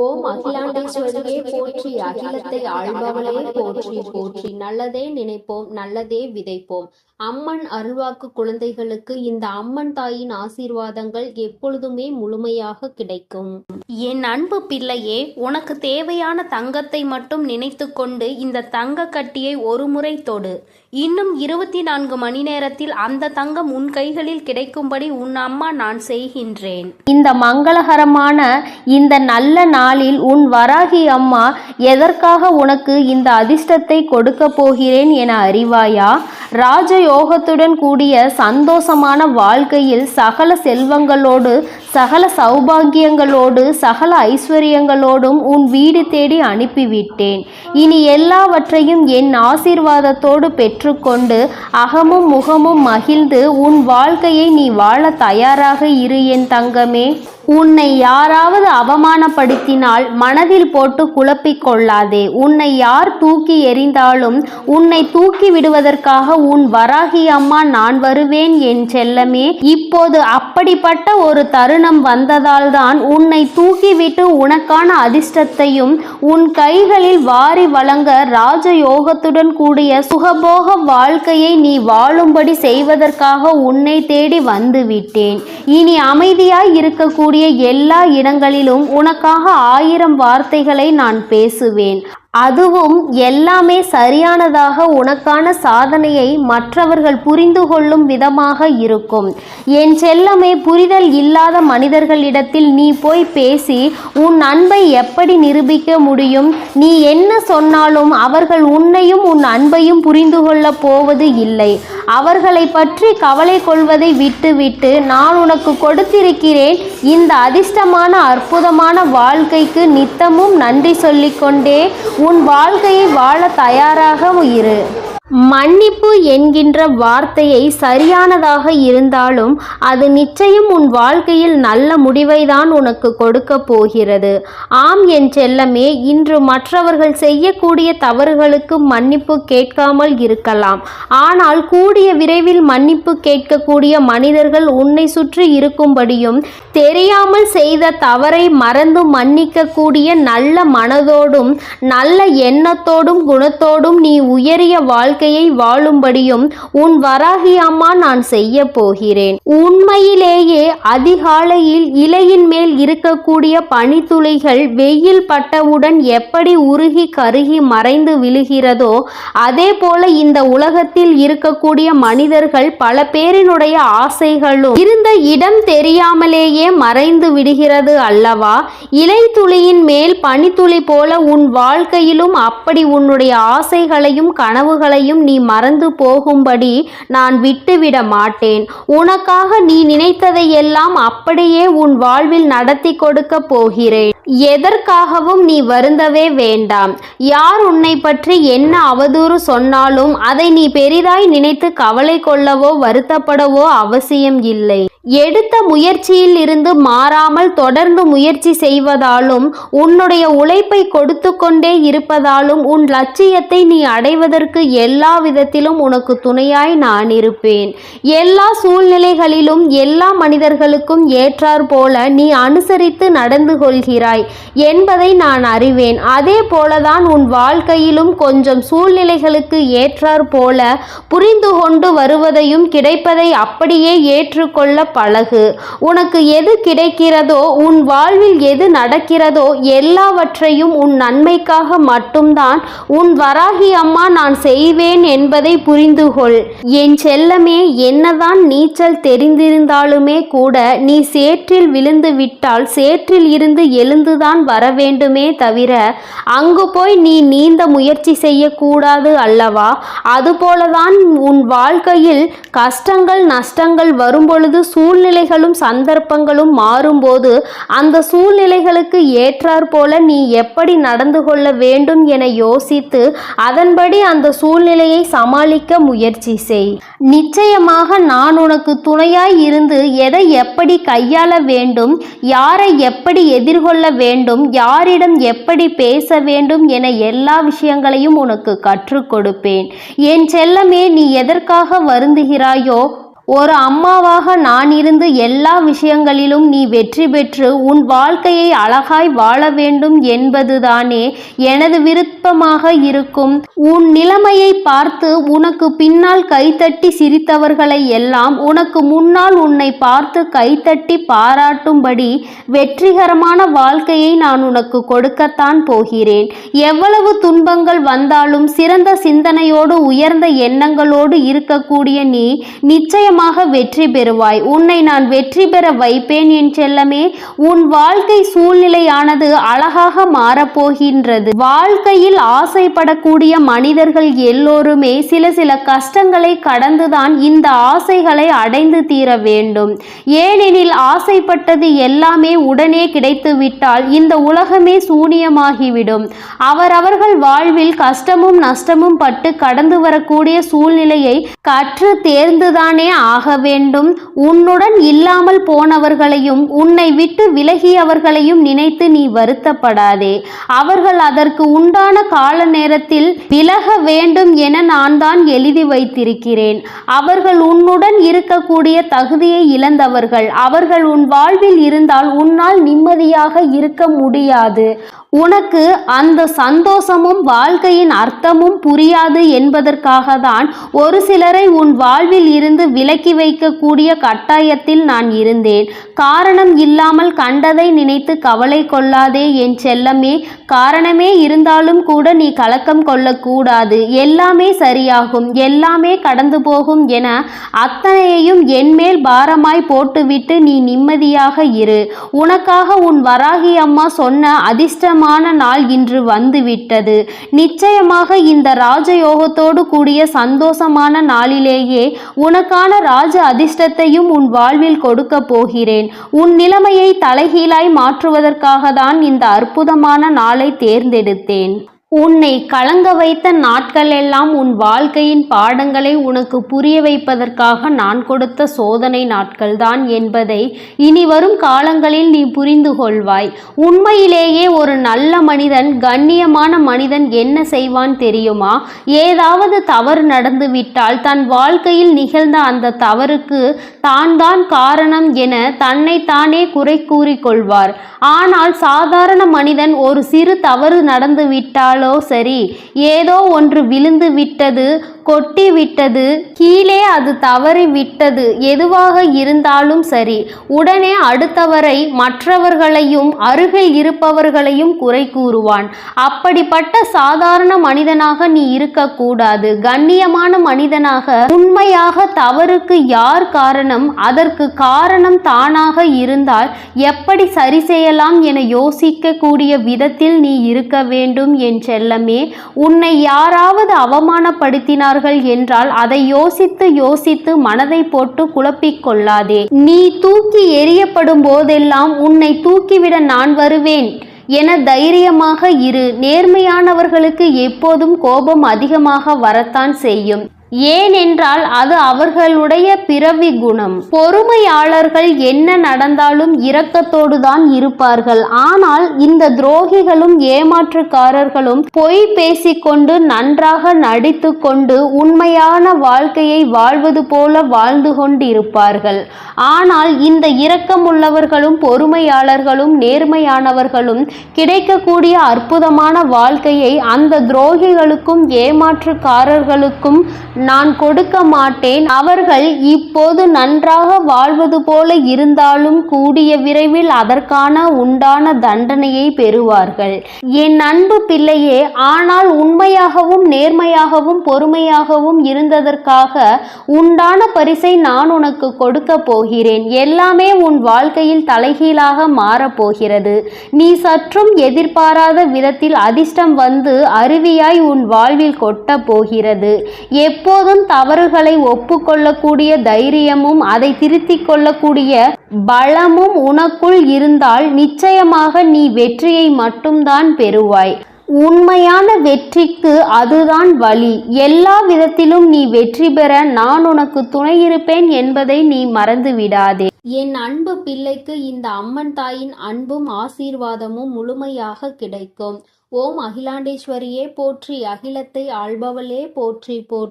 ஓம் அகிலாண்டேஸ்வரியே போற்றி அகிலத்தை ஆள்பவளே போற்றி போற்றி. நல்லதே நினைப்போம் நல்லதே விதைப்போம். அம்மன் அருள்வாக்கு குழந்தைகளுக்கு இந்த அம்மன் தாயின் ஆசீர்வாதங்கள் எப்பொழுதுமே முழுமையாக கிடைக்கும். என் அன்பு பிள்ளையே உனக்கு தேவையான தங்கத்தை மட்டும் நினைத்துக்கொண்டு இந்த தங்க கட்டியை ஒரு முறை தொடு. இன்னும் இருபத்தி நான்கு மணி நேரத்தில் அந்த தங்கம் உன் கைகளில் கிடைக்கும்படி உன் அம்மா நான் செய்கின்றேன். இந்த மங்களகரமான இந்த நல்ல நாளில் உன் வராகி அம்மா எதற்காக உனக்கு இந்த அதிர்ஷ்டத்தை கொடுக்க போகிறேன் என அறிவாயா? ராஜயோகத்துடன் கூடிய சந்தோஷமான வாழ்க்கையில் சகல செல்வங்களோடு சகல சௌபாகியங்களோடு சகல ஐஸ்வர்யங்களோடும் உன் வீடு தேடி அனுப்பிவிட்டேன். இனி எல்லாவற்றையும் என் ஆசீர்வாதத்தோடு பெற்றுக்கொண்டு அகமும் முகமும் மகிழ்ந்து உன் வாழ்க்கையை நீ வாழ தயாராக இரு என் தங்கமே. உன்னை யாராவது அவமானப்படுத்தினால் மனதில் போட்டு குழப்பிக் கொள்ளாதே. உன்னை யார் தூக்கி எறிந்தாலும் உன்னை தூக்கி விடுவதற்காக உன் வராகி அம்மா நான் வருவேன் என் செல்லமே. இப்போது அப்படிப்பட்ட ஒரு தருணம் வந்ததால்தான் உன்னை தூக்கிவிட்டு உனக்கான அதிர்ஷ்டத்தையும் உன் கைகளில் வாரி வழங்க ராஜயோகத்துடன் கூடிய சுகபோக வாழ்க்கையை நீ வாழும்படி செய்வதற்காக உன்னை தேடி வந்துவிட்டேன். இனி அமைதியாய் இருக்கக்கூடிய எல்லா இடங்களிலும் உனக்காக ஆயிரம் வார்த்தைகளை நான் பேசுவேன். அதுவும் எல்லாமே சரியானதாக உனக்கான சாதனையை மற்றவர்கள் புரிந்து கொள்ளும் விதமாக இருக்கும். என் செல்லமே புரிதல் இல்லாத மனிதர்களிடத்தில் நீ போய் பேசி உன் அன்பை எப்படி நிரூபிக்க முடியும்? நீ என்ன சொன்னாலும் அவர்கள் உன்னையும் உன் அன்பையும் புரிந்து கொள்ளப் போவது இல்லை. அவர்களை பற்றி கவலை கொள்வதை விட்டுவிட்டு நான் உனக்கு கொடுத்திருக்கிறேன். இந்த அதிர்ஷ்டமான அற்புதமான வாழ்க்கைக்கு நித்தமும் நன்றி சொல்லிக்கொண்டே உன் வாழ்க்கையை வாழ தயாராக இரு. மன்னிப்பு என்கின்ற வார்த்தையை சரியானதாக இருந்தாலும் அது நிச்சயம் உன் வாழ்க்கையில் நல்ல முடிவைதான் உனக்கு கொடுக்க போகிறது. ஆம் என் செல்லமே இன்று மற்றவர்கள் செய்யக்கூடிய தவறுகளுக்கு மன்னிப்பு கேட்காமல் இருக்கலாம். ஆனால் கூடிய விரைவில் மன்னிப்பு கேட்கக்கூடிய மனிதர்கள் உன்னை சுற்றி இருக்கும்படியும் தெரியாமல் செய்த தவறை மறந்து மன்னிக்கக்கூடிய நல்ல மனதோடும் நல்ல எண்ணத்தோடும் குணத்தோடும் நீ உயரிய வாழ்க்கை வாழ்க்கையை வாழும்படியும் உன் வராகி அம்மா நான் செய்ய போகிறேன். உண்மையிலேயே அதிகாலையில் இலையின் மேல் இருக்கக்கூடிய பனித்துளிகள் வெயில் பட்டவுடன் எப்படி உருகி கருகி மறைந்து விழுகிறதோ அதே போல இந்த உலகத்தில் இருக்கக்கூடிய மனிதர்கள் பல பேரினுடைய ஆசைகளும் இருந்த இடம் தெரியாமலேயே மறைந்து விடுகிறது அல்லவா? இலை துளியின் மேல் பனித்துளி போல உன் வாழ்க்கையிலும் அப்படி உன்னுடைய ஆசைகளையும் கனவுகளையும் நீ மறந்து போகும்படி நான் விட்டுவிட மாட்டேன். உனக்காக நீ நினைத்ததையெல்லாம் அப்படியே உன் வாழ்வில் நடத்தி கொடுக்க போகிறேன். எதற்காகவும் நீ வருந்தவே வேண்டாம். யார் உன்னை பற்றி என்ன அவதூறு சொன்னாலும் அதை நீ பெரிதாய் நினைத்து கவலை கொள்ளவோ வருத்தப்படவோ அவசியம் இல்லை. எடுத்த முயற்சியில் இருந்து மாறாமல் தொடர்ந்து முயற்சி செய்வதாலும் உன்னுடைய உழைப்பை கொடுத்து கொண்டே இருப்பதாலும் உன் லட்சியத்தை நீ அடைவதற்கு எல்லா விதத்திலும் உனக்கு துணையாய் நான் இருப்பேன். எல்லா சூழ்நிலைகளிலும் எல்லா மனிதர்களுக்கும் ஏற்றார் போல நீ அனுசரித்து நடந்து கொள்கிறாய். என்பதை நான் அறிவேன். அதே போலதான் உன் வாழ்க்கையிலும் கொஞ்சம் சூழ்நிலைகளுக்கு ஏற்றார் போல புரிந்து கொண்டு வருவதையும் கிடைப்பதை அப்படியே ஏற்றுக்கொள்ள பழகு. உனக்கு எது கிடைக்கிறதோ உன் வாழ்வில் எது நடக்கிறதோ எல்லாவற்றையும் உன் நன்மைக்காக மட்டும்தான் உன் வராகி அம்மா நான் செய்வேன் என்பதை புரிந்து கொள். என் செல்லமே என்னதான் நீச்சல் தெரிந்திருந்தாலுமே கூட நீ சேற்றில் விழுந்து விட்டால் சேற்றில் இருந்து எழுந்து இருந்துதான் வர வேண்டுமே தவிர அங்கு போய் நீ நீந்த முயற்சி செய்யக்கூடாது அல்லவா? அதுபோலதான் உன் வாழ்க்கையில் கஷ்டங்கள் நஷ்டங்கள் வரும்பொழுது சூழ்நிலைகளும் சந்தர்ப்பங்களும் மாறும்போது அந்த சூழ்நிலைகளுக்கு ஏற்றாற் போல நீ எப்படி நடந்து கொள்ள வேண்டும் என யோசித்து அதன்படி அந்த சூழ்நிலையை சமாளிக்க முயற்சி செய். நிச்சயமாக நான் உனக்கு துணையாய் இருந்து எதை எப்படி கையாள வேண்டும் யாரை எப்படி எதிர்கொள்ள வேண்டும் யாரிடம் எப்படி பேச வேண்டும் என எல்லா விஷயங்களையும் உனக்கு கற்றுக் கொடுப்பேன். என் செல்லமே நீ எதற்காக வருந்துகிறாயோ ஒரு அம்மாவாக நான் இருந்து எல்லா விஷயங்களிலும் நீ வெற்றி பெற்று உன் வாழ்க்கையை அழகாய் வாழ வேண்டும் என்பதுதானே எனது விருப்பமாக இருக்கும். உன் நிலைமையை பார்த்து உனக்கு பின்னால் கைத்தட்டி சிரித்தவர்களை எல்லாம் உனக்கு முன்னால் உன்னை பார்த்து கைத்தட்டி பாராட்டும்படி வெற்றிகரமான வாழ்க்கையை நான் உனக்கு கொடுக்கத்தான் போகிறேன். எவ்வளவு துன்பங்கள் வந்தாலும் சிறந்த சிந்தனையோடு உயர்ந்த எண்ணங்களோடு இருக்கக்கூடிய நீ நிச்சயமாக வெற்றி பெறுவாய். உன்னை நான் வெற்றி பெற வைப்பேன் என் செல்லமே. உன் வாழ்க்கை சூழ்நிலையானது அழகாக மாறப்போகின்றது. வாழ்க்கையில் ஆசைப்படக்கூடிய மனிதர்கள் எல்லோருமே சில சில கஷ்டங்களை கடந்துதான் இந்த ஆசைகளை அடைந்து தீர வேண்டும். ஏனெனில் ஆசைப்பட்டது எல்லாமே உடனே கிடைத்துவிட்டால் இந்த உலகமே சூனியமாகிவிடும். அவரவர்கள் வாழ்வில் கஷ்டமும் நஷ்டமும் பட்டு கடந்து வரக்கூடிய சூழ்நிலையை கற்று தேர்ந்துதானே ஆக வேண்டும். உன்னுடன் இல்லாமல் போனவர்களையும் உன்னை விட்டு விலகியவர்களையும் நினைத்து நீ வருத்தப்படாதே. அவர்கள் அதற்கு உண்டான கால நேரத்தில் விலக வேண்டும் என நான் தான் எழுதி வைத்திருக்கிறேன். அவர்கள் உன்னுடன் இருக்கக்கூடிய தகுதியை இழந்தவர்கள். அவர்கள் உன் வாழ்வில் இருந்தால் உன்னால் நிம்மதியாக இருக்க முடியாது. உனக்கு அந்த சந்தோஷமும் வாழ்க்கையின் அர்த்தமும் புரியாது என்பதற்காக தான் ஒரு சிலரை உன் வாழ்வில் இருந்து விலக்கி வைக்கக்கூடிய கட்டாயத்தில் நான் இருந்தேன். காரணம் இல்லாமல் கண்டதை நினைத்து கவலை கொள்ளாதே என் செல்லமே. காரணமே இருந்தாலும் கூட நீ கலக்கம் கொள்ளக்கூடாது. எல்லாமே சரியாகும். எல்லாமே கடந்து போகும் என அத்தனையையும் என்மேல் பாரமாய் போட்டுவிட்டு நீ நிம்மதியாக இரு. உனக்காக உன் வராகி அம்மா சொன்ன அதிர்ஷ்டம் அதிர்ஷ்டமான நாள் இன்று வந்துவிட்டது. நிச்சயமாக இந்த ராஜயோகத்தோடு கூடிய சந்தோஷமான நாளிலேயே உனக்கான ராஜ அதிர்ஷ்டத்தையும் உன் வாழ்வில் கொடுக்க போகிறேன். உன் நிலைமையை தலைகீழாய் மாற்றுவதற்காக தான் இந்த அற்புதமான நாளை தேர்ந்தெடுத்தேன். உன்னை கலங்க வைத்த நாட்களெல்லாம் உன் வாழ்க்கையின் பாடங்களை உனக்கு புரிய வைப்பதற்காக நான் கொடுத்த சோதனை நாட்கள்தான் என்பதை இனி வரும் காலங்களில் நீ புரிந்து கொள்வாய். உண்மையிலேயே ஒரு நல்ல மனிதன் கண்ணியமான மனிதன் என்ன செய்வான் தெரியுமா? ஏதாவது தவறு நடந்துவிட்டால் தன் வாழ்க்கையில் நிகழ்ந்த அந்த தவறுக்கு தான் தான் காரணம் என தன்னை தானே குறை கூறிக்கொள்வார். ஆனால் சாதாரண மனிதன் ஒரு சிறு தவறு நடந்துவிட்டால் விட்டாலோ சரி ஏதோ ஒன்று விழுந்து விட்டது கொட்டி விட்டது கீழே அது தவறி விட்டது எதுவாக இருந்தாலும் சரி உடனே அடுத்தவரை மற்றவர்களையும் அருகில் இருப்பவர்களையும் குறை கூறுவான். அப்படிப்பட்ட சாதாரண மனிதனாக நீ இருக்கக்கூடாது. கண்ணியமான மனிதனாக உண்மையாக தவறுக்கு யார் காரணம்? அதற்கு காரணம் தானாக இருந்தால் எப்படி சரி செய்யலாம் என யோசிக்கக்கூடிய விதத்தில் நீ இருக்க வேண்டும் என் செல்லமே. உன்னை யாராவது அவமானப்படுத்தினார் அவமானப்படுத்தினார்கள் என்றால் அதை யோசித்து யோசித்து மனதை போட்டு குழப்பிக் கொள்ளாதே. நீ தூக்கி எறியப்படும் போதெல்லாம் உன்னை தூக்கிவிட நான் வருவேன். என தைரியமாக இரு. நேர்மையானவர்களுக்கு எப்போதும் கோபம் அதிகமாக வரத்தான் செய்யும். ஏனென்றால் அது அவர்களுடைய பிறவி குணம். பொறுமையாளர்கள் என்ன நடந்தாலும் இரக்கத்தோடு தான் இருப்பார்கள். ஆனால் இந்த துரோகிகளும் ஏமாற்றுக்காரர்களும் பொய் பேசிக்கொண்டு நன்றாக நடித்து கொண்டு உண்மையான வாழ்க்கையை வாழ்வது போல வாழ்ந்து கொண்டிருப்பார்கள். ஆனால் இந்த இரக்கமுள்ளவர்களும் பொறுமையாளர்களும் நேர்மையானவர்களும் கிடைக்கக்கூடிய அற்புதமான வாழ்க்கையை அந்த துரோகிகளுக்கும் ஏமாற்றுக்காரர்களுக்கும் நான் கொடுக்க மாட்டேன். அவர்கள் இப்போது நன்றாக வாழ்வது போல இருந்தாலும் கூடிய விரைவில் அதற்கான உண்டான தண்டனையை பெறுவார்கள். என் அன்பு பிள்ளையே ஆனால் உண்மையாகவும் நேர்மையாகவும் பொறுமையாகவும் இருந்ததற்காக உண்டான பரிசை நான் உனக்கு கொடுக்க போகிறேன். எல்லாமே உன் வாழ்க்கையில் தலைகீழாக மாறப்போகிறது நீ சற்றும் எதிர்பாராத விதத்தில் அதிர்ஷ்டம் வந்து அருவியாய் உன் வாழ்வில் கொட்ட போகிறது. எப்போதும் தவறுகளை ஒப்புக்கொள்ளக்கூடிய தைரியமும் அதை திருத்திக் கொள்ளக்கூடிய பலமும் உனக்குள் இருந்தால் நிச்சயமாக நீ வெற்றியை மட்டும்தான் பெறுவாய். உண்மையான வெற்றிக்கு அதுதான் வழி. எல்லா விதத்திலும் நீ வெற்றி பெற நான் உனக்கு துணை இருப்பேன் என்பதை நீ மறந்து விடாதே என் அன்பு பிள்ளைக்கு இந்த அம்மன் தாயின் அன்பும் ஆசீர்வாதமும் முழுமையாக கிடைக்கும். ஓம் அகிலாண்டேஸ்வரியே போற்றி அகிலத்தை ஆள்பவளே போற்றி போற்றி.